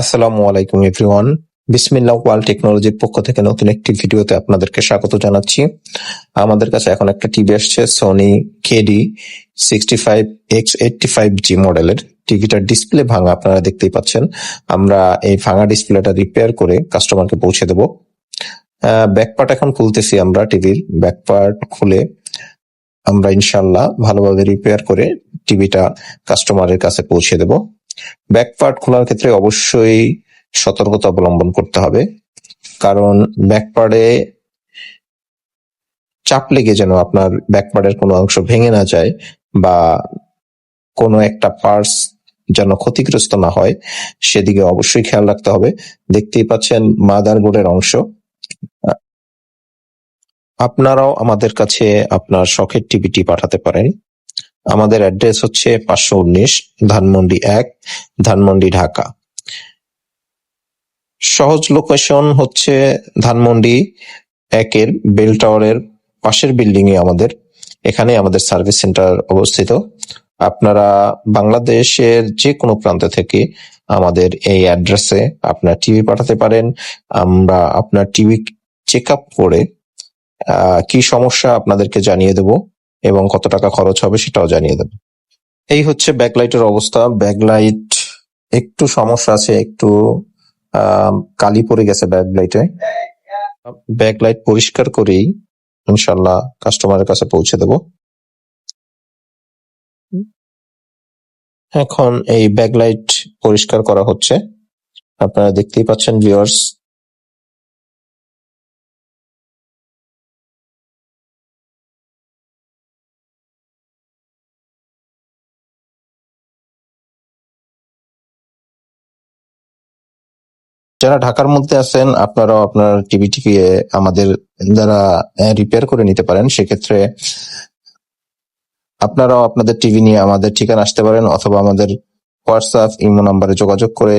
আসসালামু আলাইকুম, এভরিওয়ান। বিসমিল্লাহ ওয়াল টেকনোলজির পক্ষ থেকে নতুন একটি ভিডিওতে আপনাদেরকে স্বাগত জানাচ্ছি। আমাদের কাছে এখন একটা টিভি আসছে Sony KD sixty five X eighty five G মডেলের। টিভিটার ডিসপ্লে ভাঙা আপনারা দেখতেই পাচ্ছেন। আমরা এই ভাঙা ডিসপ্লেটা রিপেয়ার করে কাস্টমারকে পৌঁছে দেব। ব্যাকপার্ট এখন খুলতেছি আমরা টিভির। ব্যাকপার্ট খুলে আমরা ইনশাল্লাহ ভালোভাবে রিপেয়ার করে টিভিটা কাস্টমারের কাছে পৌঁছে দেব। ব্যাকপার্ট খোলার ক্ষেত্রে অবশ্যই সতর্কতা অবলম্বন করতে হবে। কারণ ব্যাকপার্টে চাপ লেগে যেন আপনার ব্যাকপার্টের কোনো অংশ ভেঙে না যায় বা কোনো একটা পার্টস যেন ক্ষতিগ্রস্ত না হয়, সেদিকে অবশ্যই খেয়াল রাখতে হবে। দেখতেই পাচ্ছেন মাদারবোর্ডের অংশ। আপনারাও আমাদের কাছে আপনার শখের টিভিটি পাঠাতে পারেন। আমাদের অ্যাড্রেস হচ্ছে পাঁচশো উনিশ ধানমন্ডি এক, ধানমন্ডি ঢাকা। সহজ লোকেশন হচ্ছে ধানমন্ডি একের বেল টাওয়ারের পাশের বিল্ডিং এ আমাদের। এখানে আমাদের সার্ভিস সেন্টার অবস্থিত। আপনারা বাংলাদেশের যে কোনো প্রান্ত থেকে আমাদের এই অ্যাড্রেসে আপনার টিভি পাঠাতে পারেন। আমরা আপনার টিভি চেক আপ করে কি সমস্যা আপনাদেরকে জানিয়ে দেব। এবং কত টাকা খরচ হবে সেটাও জানিয়ে দেব। এই হচ্ছে ব্যাকলাইটের অবস্থা। ব্যাকলাইট একটু সমস্যা আছে, একটু কালি পড়ে গেছে ব্যাকলাইটে। ব্যাকলাইট পরিষ্কার করেই ইনশাল্লাহ কাস্টমারের কাছে পৌঁছে দেব। এখন এই ব্যাকলাইট পরিষ্কার করা হচ্ছে। আপনারা দেখতেই পাচ্ছেন, ভিউয়ার্স। যারা ঢাকার মধ্যে আছেন, আপনারাও আপনার টিভিটিকে আমাদের দ্বারা রিপেয়ার করে নিতে পারেন। সেক্ষেত্রে আপনারাও আপনাদের টিভি নিয়ে আমাদের ঠিকানা আসতে পারেন, অথবা আমাদের হোয়াটসঅ্যাপ ইমো নাম্বারে যোগাযোগ করে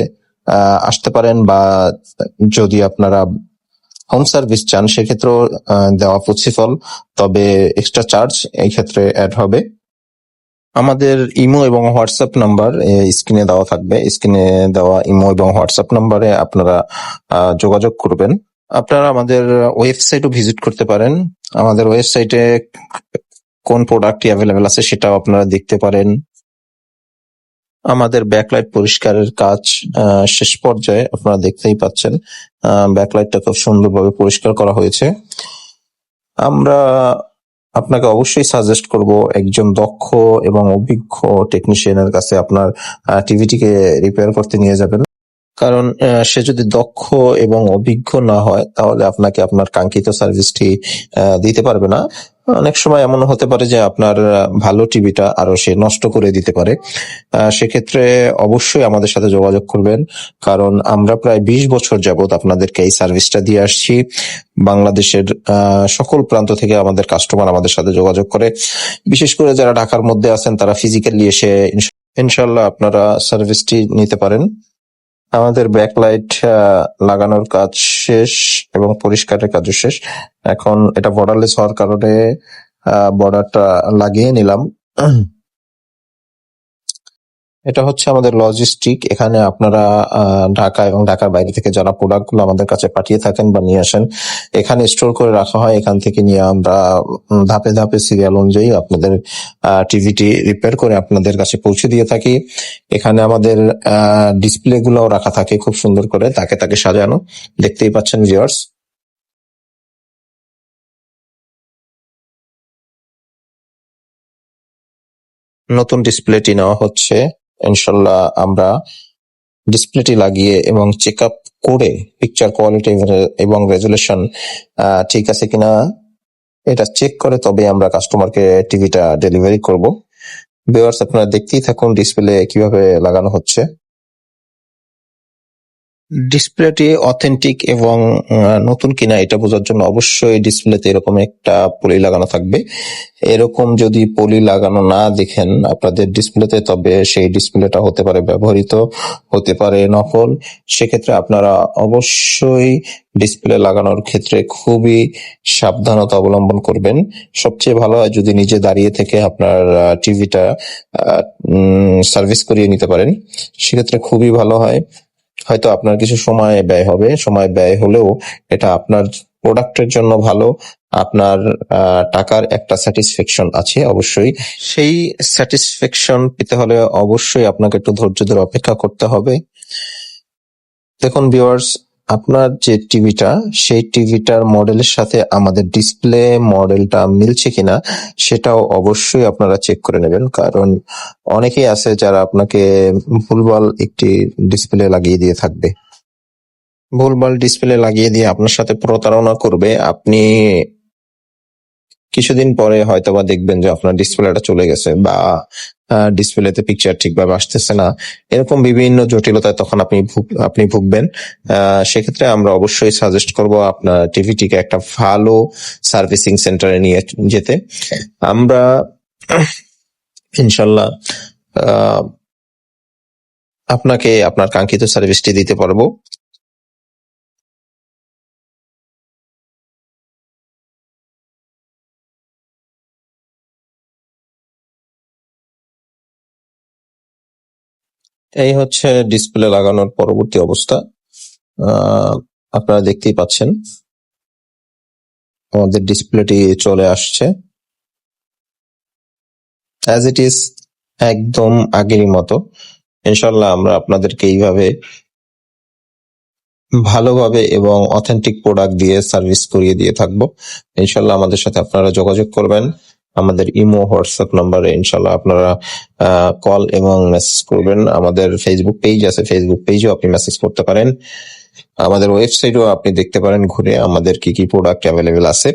আসতে পারেন, বা যদি আপনারা হোম সার্ভিস চান, সেক্ষেত্রেও দেওয়া পসিবল তবে এক্সট্রা চার্জ এই ক্ষেত্রে অ্যাড হবে। আমাদের ইমো এবং হোয়াটসঅ্যাপ নাম্বার স্ক্রিনে দেওয়া থাকবে। স্ক্রিনে দেওয়া ইমো এবং হোয়াটসঅ্যাপ নাম্বারে আপনারা যোগাযোগ করবেন। আপনারা আমাদের ওয়েবসাইটও ভিজিট করতে পারেন। আমাদের ওয়েবসাইটে কোন প্রোডাক্টটি অ্যাভেলেবেল আছে সেটাও আপনারা দেখতে পারেন। আমাদের ব্যাকলাইট পরিষ্কারের কাজ শেষ পর্যায়ে আপনারা দেখতেই পাচ্ছেন ব্যাকলাইটটা খুব সুন্দরভাবে পরিষ্কার করা হয়েছে। আমরা আপনাকে অবশ্যই সাজেস্ট করব একজন দক্ষ এবং অভিজ্ঞ টেকনিশিয়ানের কাছে আপনার টিভিটিকে রিপেয়ার করতে নিয়ে যাবেন। কারণ সে যদি দক্ষ এবং অভিজ্ঞ না হয়, তাহলে আপনাকে আপনার কাঙ্ক্ষিত সার্ভিসটি দিতে পারবে না। অনেক সময় এমন হতে পারে যে আপনার ভালো টিভিটা আরও সে নষ্ট করে দিতে পারে। সেক্ষেত্রে অবশ্যই আমাদের সাথে যোগাযোগ করবেন, কারণ আমরা প্রায় বিশ বছর যাবত আপনাদেরকে এই সার্ভিসটা দিয়ে আসছি। বাংলাদেশের সকল প্রান্ত থেকে আমাদের কাস্টমার আমাদের সাথে যোগাযোগ করে। বিশেষ করে যারা ঢাকার মধ্যে আছেন, তারা ফিজিক্যালি এসে ইনশাল্লাহ আপনারা সার্ভিসটি নিতে পারেন। আমাদের ব্যাকলাইট লাগানোর কাজ শেষ এবং পরিষ্কারের কাজও শেষ। এখন এটা বর্ডারলেস হওয়ার কারণে বর্ডারটা লাগিয়ে নিলাম। এটা হচ্ছে আমাদের লজিস্টিক এখানে আপনারা ঢাকা এবং ঢাকার বাইরে থেকে যারা প্রোডাক্টগুলো আমাদের কাছে পাঠিয়ে থাকেন বা নিয়ে আসেন, এখানে স্টোর করে রাখা হয়। এখান থেকে নিয়ে আমরা ধাপে ধাপে সিরিয়াল অনুযায়ী আপনাদের টিভিটি রিপেয়ার করে আপনাদের কাছে পৌঁছে দিয়ে থাকি। এখানে আমাদের ডিসপ্লে গুলোও রাখা থাকে খুব সুন্দর করে, তাকে তাকে সাজানো। দেখতেই পাচ্ছেন ভিউয়ার্স নতুন ডিসপ্লেটি নেওয়া হচ্ছে। ইনশাল্লাহ আমরা ডিসপ্লেটি লাগিয়ে এবং চেক আপ করে পিকচার কোয়ালিটি এবং রেজুলেশন ঠিক আছে কিনা এটা চেক করে তবে আমরা কাস্টমারকে টিভিটা ডেলিভারি করব। ভিউয়ার্স আপনারা দেখতেই থাকুন ডিসপ্লে কীভাবে লাগানো হচ্ছে। ডিসপ্লেটি অথেন্টিক এবং নতুন কিনা এটা বোঝার জন্য অবশ্যই ডিসপ্লেতে এরকম একটা পলি লাগানো থাকবে। এরকম যদি পলি লাগানো না দেখেন আপনাদের ডিসপ্লেতে তবে সেই ডিসপ্লেটা হতে পারে ব্যবহৃত, হতে পারে নকল। সেক্ষেত্রে আপনারা অবশ্যই ডিসপ্লে লাগানোর ক্ষেত্রে খুবই সাবধানতা অবলম্বন করবেন। সবচেয়ে ভালো হয় যদি নিজে দাঁড়িয়ে থেকে আপনার টিভিটা সার্ভিস করিয়ে নিতে পারেন। সেক্ষেত্রে খুবই ভালো হয়। হয়তো আপনার কিছু সময় ব্যয় হবে। সময় ব্যয় হলেও এটা আপনার প্রোডাক্টের জন্য ভালো। আপনার টাকার একটা স্যাটিসফ্যাকশন আছে অবশ্যই। সেই স্যাটিসফ্যাকশন পেতে হলে অবশ্যই আপনাকে একটু ধৈর্য ধরে অপেক্ষা করতে হবে। দেখুন ভিউয়ার্স আপনার যে টিভিটা, সেই টিভিটার মডেলের সাথে আমাদের ডিসপ্লে মডেলটা মিলছে কিনা, সেটাও অবশ্যই আপনারা চেক করে নেবেন। কারণ অনেকেই আছে যারা আপনাকে ভুলভাল একটি ডিসপ্লে লাগিয়ে দিয়ে থাকবে। ভুলভাল ডিসপ্লে লাগিয়ে দিয়ে আপনার সাথে প্রতারণা করবে, আপনি কিছুদিন পরে হয়তোবা দেখবেন যে আপনার ডিসপ্লেটা চলে গেছে বা ডিসপ্লেতে পিকচার ঠিকভাবে আসতেছে না। এরকম বিভিন্ন জটিলতায় তখন আপনি আপনি ভুগবেন। সেক্ষেত্রে আমরা অবশ্যই সাজেস্ট করব আপনার টিভিটিকে একটা ভালো সার্ভিসিং সেন্টারে নিয়ে যেতে। আমরা, ইনশাল্লাহ আপনাকে, আপনার কাঙ্ক্ষিত সার্ভিসটি দিতে পারব। এই হচ্ছে ডিসপ্লে লাগানোর পরবর্তী অবস্থা। আপনারা দেখতেই পাচ্ছেন। আমাদের ডিসপ্লেটি চলে আসছে। অ্যাজ ইট ইজ একদম আগেরই মতো। ইনশাল্লাহ আমরা আপনাদেরকে এইভাবে ভালোভাবে এবং অথেন্টিক প্রোডাক্ট দিয়ে সার্ভিস করিয়ে দিয়ে থাকব। ইনশাল্লাহ আমাদের সাথে আপনারা যোগাযোগ করবেন। আমাদের ইমো, হোয়াটসঅ্যাপ নাম্বারে ইনশাল্লাহ আপনারা কল এবং মেসেজ করবেন। আমাদের ফেসবুক পেজ আছে। ফেসবুক পেজেও আপনি মেসেজ করতে পারেন। আমাদের ওয়েবসাইটও আপনি দেখতে পারেন ঘুরে আমাদের কি কি প্রোডাক্ট অ্যাভেলেবেল আছে।